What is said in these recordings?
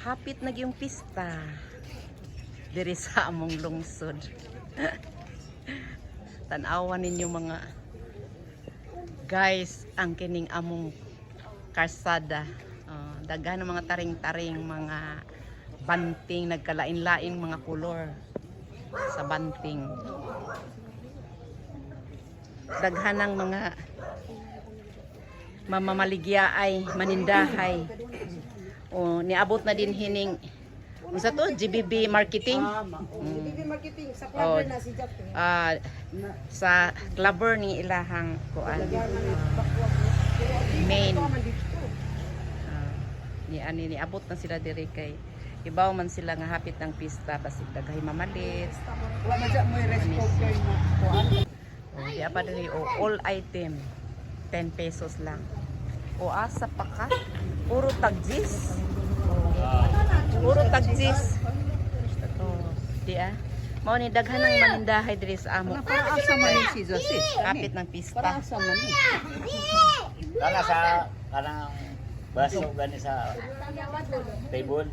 Hapit na yung pista. Diri sa among lungsod. Tanawan ninyo mga guys ang kining among karsada. Oh, daghan ng mga taring-taring mga banting nagkalain-laing mga kulor sa banting. Daghan ng mga mamamaligya ay manindahay. O niabot na din hining Unsa to? GBB marketing. Mm. Bibi marketing sa Oh. club na si Jack. eh. Ah, sa clubber ni ilahang kuan. Pero di Main. Ah, ni ani ni abot na sila diri kay ibaw man sila nga hapit ng pista basig daghay mamalit. Wala man dyan mo yung rice cooker na kuan. Di apa diri o all item 10 pesos lang. O asa pa ka? Puro tagjis. Puro tagjis. Oh, di ah. Mao ni daghan ng manindahay diri sa amo. Para asa man yung si. Kapit ng pista. Para asa man eh. Kana sa kanang baso gani sa table.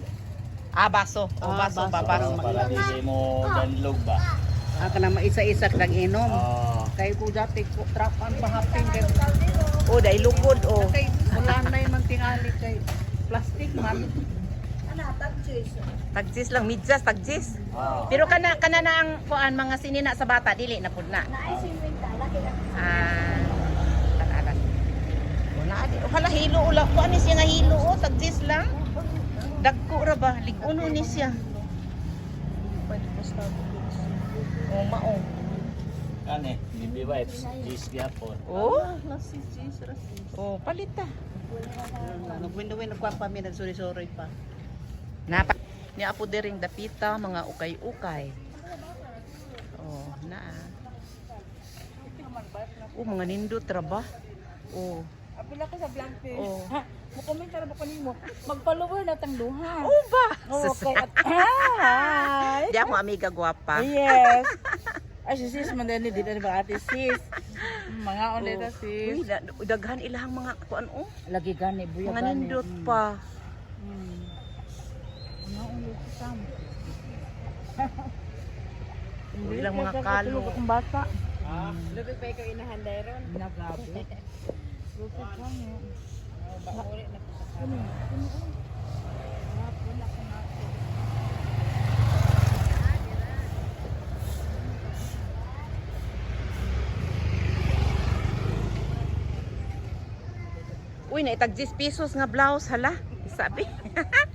Ah, baso. O Ah, baso, baso. ba, baso. Para di mo danlog ba. Ang kana maisa-isa kag inom. Oh. Kay ko dati ko trapan bahapin kay O, dahil lukod, o. kay wala na yung tingali kay plastic man. Tagjis lang, midyas, tagjis. Oh. Pero kana kana na ang kuan mga sinina sa bata dili na pud na. Ah. Tanalan. Wala di. Wala hilo ula. Kuan ni siya nga hilo o tagjis lang. Dagko ra ba? Liguno ni siya. O mao. Kani, bibi wipes, cheese gyapon. Oh, Lasi sis rasi. oh palita. Nagwindo-windo nagkuan pa mi nagsuri-suri pa. Napa ni apo dering dapita mga ukay-ukay. Oh, na. Oh, mga nindot ra ba? Oh. Apila ka sa blank page. Oh. Ha, mo-comment ra ba kanimo? Mag-follower na tang duha. Oh ba? Oh, okay. Hi! Di ako amiga gwapa. Yes. Ay, si sis, man din, di na ba ate sis? Mga only Uy, sis. da- daghan ilang mga kuan oh. Lagi gani, buya Mga nindot pa. Hmm. Only sis sam. Ilang mga kalo. Akong bata. Lubi pa ikaw inahanday ron. Nagabi. Lupit lang yun. Uy, naitag 10 pesos nga blouse hala. Sabi.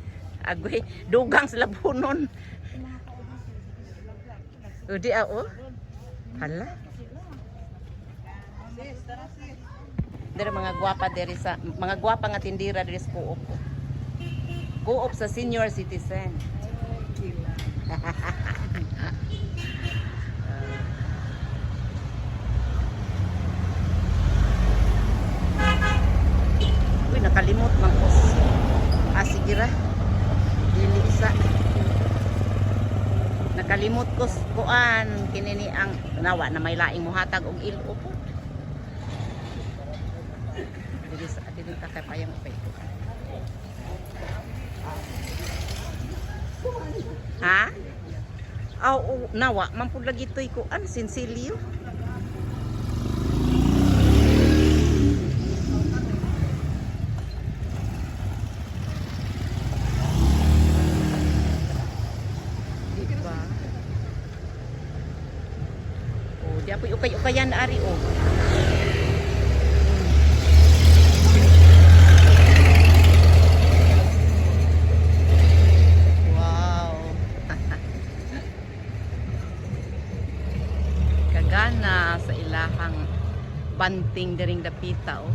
Agoy, dugang sa labunon. O di ah, oh. Hala. Dere mga gwapa dere sa mga gwapa nga tindira dere sa Coop. Coop sa senior citizen. Uy, nakalimot man. Ah, sige ra. Dili sa. Nakalimot ko kuan kinini ang nawa na may laing muhatag og ilo po. Dili sa dili ka kay payang pa ito. Ha? Aw, nawa man pud lagi toy kuan sinsilyo. Di ba? Oh, di apoy ukay-ukayan ari oh. Wow. Kagana sa ilahang banting diring dapita oh.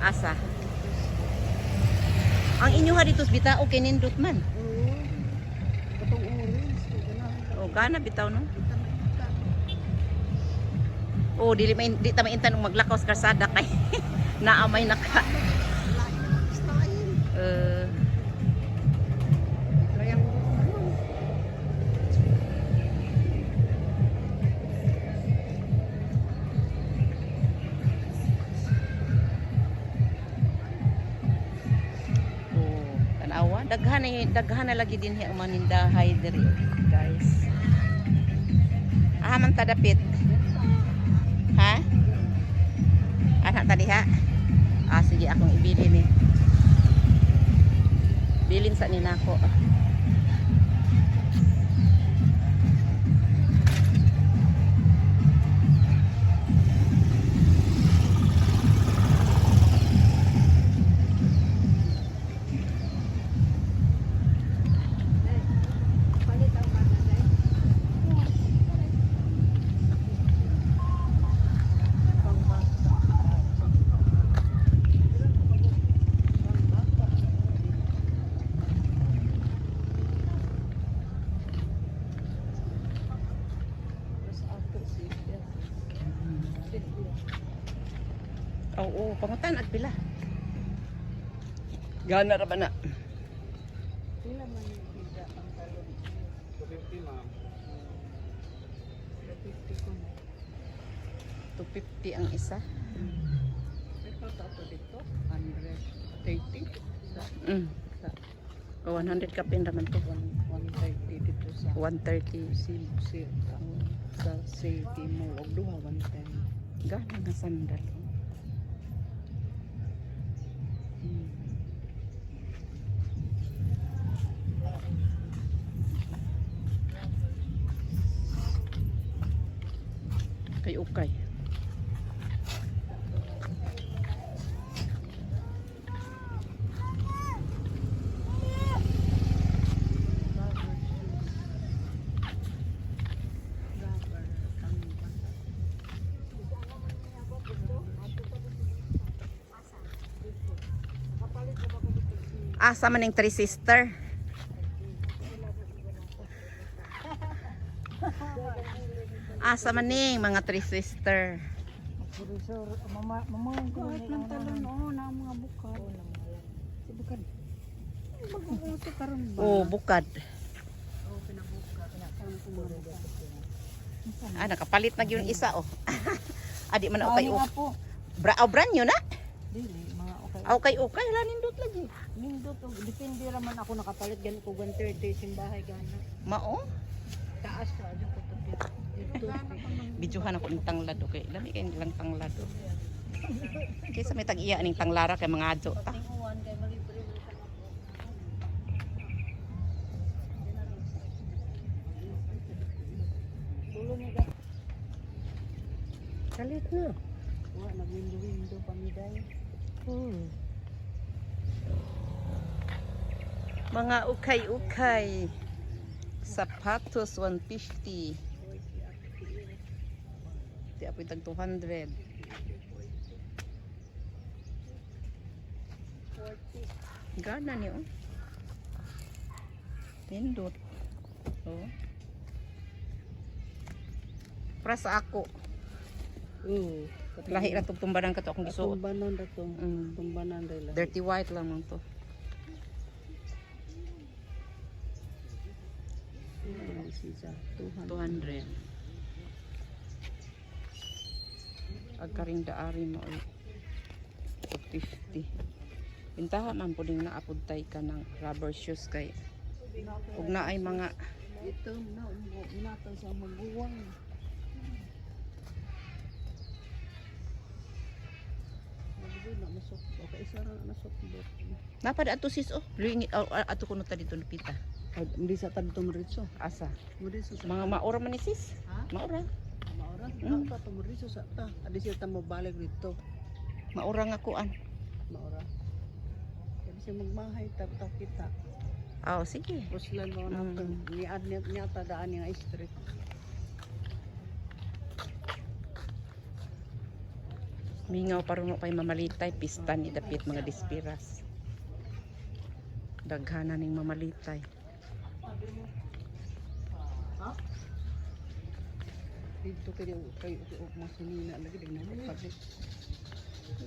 Asa? Ang inyo ha dito bita o kinindot man. kana bitaw no? Oh dili may di ta maintan og maglakaw sa kalsada kay naamay na ka. Uh, daghan na daghan na lagi din ang manindahay diri guys. Ah, man ta dapit. Ha? Anak tadi ha? Ah, sige akong ibili ni. Bilin sa ninako. Oo, Gana ra ba na? Pila man yung pizza ang talon? 250 ma'am. 250 ko. 250 ang isa. Ito tato dito. 130. Mm. Sa O, 100 ka pin raman to. 130 dito sa 130. sil sil ang sa city mo og duha 110. Gana nga sandal. Kay ukay. Rubber shoes. Rubber ang Asa man three sister? Asa man ning mga three sister? Professor, mama, mama, Kahit ng talon oo na mga bukad. Si bukad. Mag-uuso karon ba? Oh, bukad. Oo, pinabukad. Ah, nakapalit na gyud isa oh. Adi man Ano okay oh. Bra oh, brand new na. Dili, mga okay. Okay, okay la nindot lagi. Nindot, og depende raman ako nakapalit gan ko 130 simbahay gana. Mao. Taas ka adyo ko Bidyuhan ako ng tanglad okay. Lami kay nilang tanglad. oh. Kaysa may tag-iya ning tanglara kay mga adto. Ah, kay kalit na. Wa nagwindo-windo pa mi day. Hmm. Mga ukay-ukay. Sapatos 150. Di apoy tag 200. Gana ni oh. Tindot. Oh. Para sa ako. Oo. Lahi ra tong tumbanan ka to akong gisuot. Tumbanan ra to. Mm. Tumbanan la. Dirty white lang man to. Siya? 200. 200. Agkaring daari mo ay 50. Pintaha man po din naapod tay ka ng rubber shoes kay ug na ay mga Ito na nato sa maguwang. Napad ato sis oh. Luingit oh, ato kuno ta dito napita hindi sa tagtong ritso. asa? Mga maora man ni sis. Maura, Mm. pa tumuri sa ta. Adi siya ta mabalik dito. maora nga kuan Maura. Kasi siya magmahay tag ta kita. aw sige Puslan mo na Mm. to. Ni ad niya niya ta daan nga street. mingaw paruno kay mamalitay pista ni dapit mga dispiras daghana ning mamalitay Dito kay kay kay mas sinina lagi din na pablik.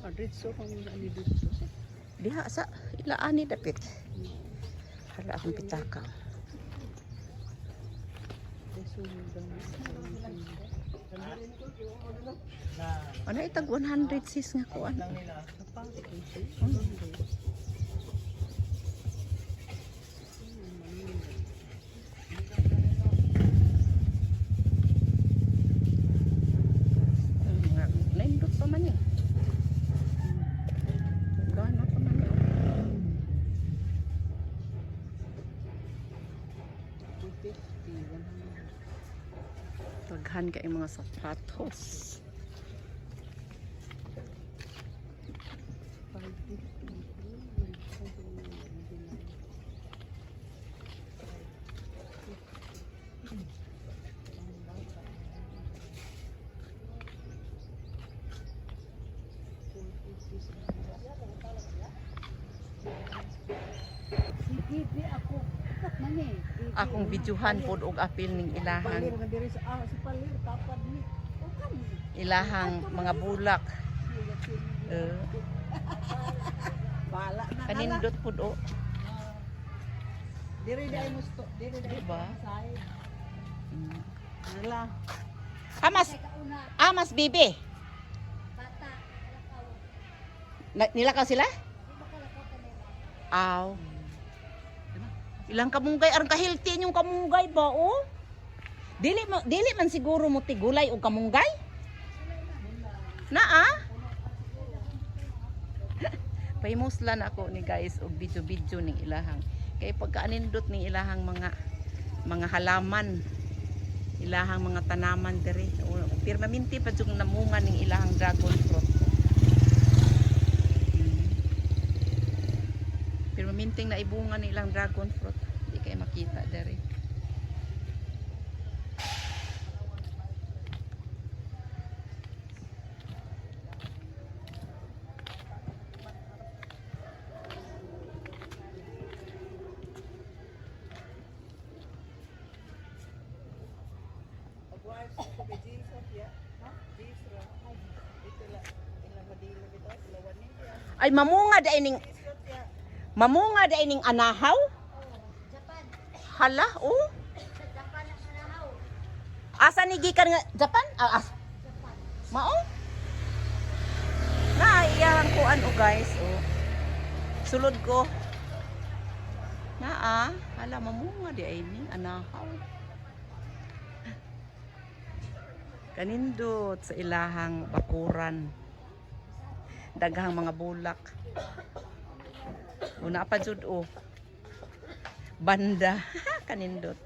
Adrit so kung ani dito. diha sa ilaani dapit. Hala akong pitaka. Ano itag 100 sis nga kuan kay mga sapatos. Sige, ako. Mani. Akong videohan pod og apil ning ilahang ah, ilahang mga bulak. Eh, na nala. kanindot pod o. Diri dai musto. Diri dai. Diba? Side. Mm. Amas, amas bibi. Na, nilakaw sila? Aw. Ilang kamunggay aron ka-healthy yung kamunggay ba oh? Dili dili man siguro mo tigulay og kamunggay? Naa? Famous lang ako ni guys og video-video ning ilahang. Kay pagkaanindot ning ilahang mga mga halaman ilahang mga tanaman diri. Permanente pa jud namunga ning ilahang dragon fruit. Permanenteng na ibunga ning ilang dragon fruit. Di kay makita diri. Ay mamunga da ining Mamunga da ining anahaw? Hala, oh. Asa ni gikan nga Japan? Ah, as. Mao? Na iyang kuan oh guys, oh. Sulod ko. Na ah, hala mamunga di ay ining anahaw. Kanindot sa ilahang bakuran. Daghang mga bulak. Una pa jud oh. Banda kanindot.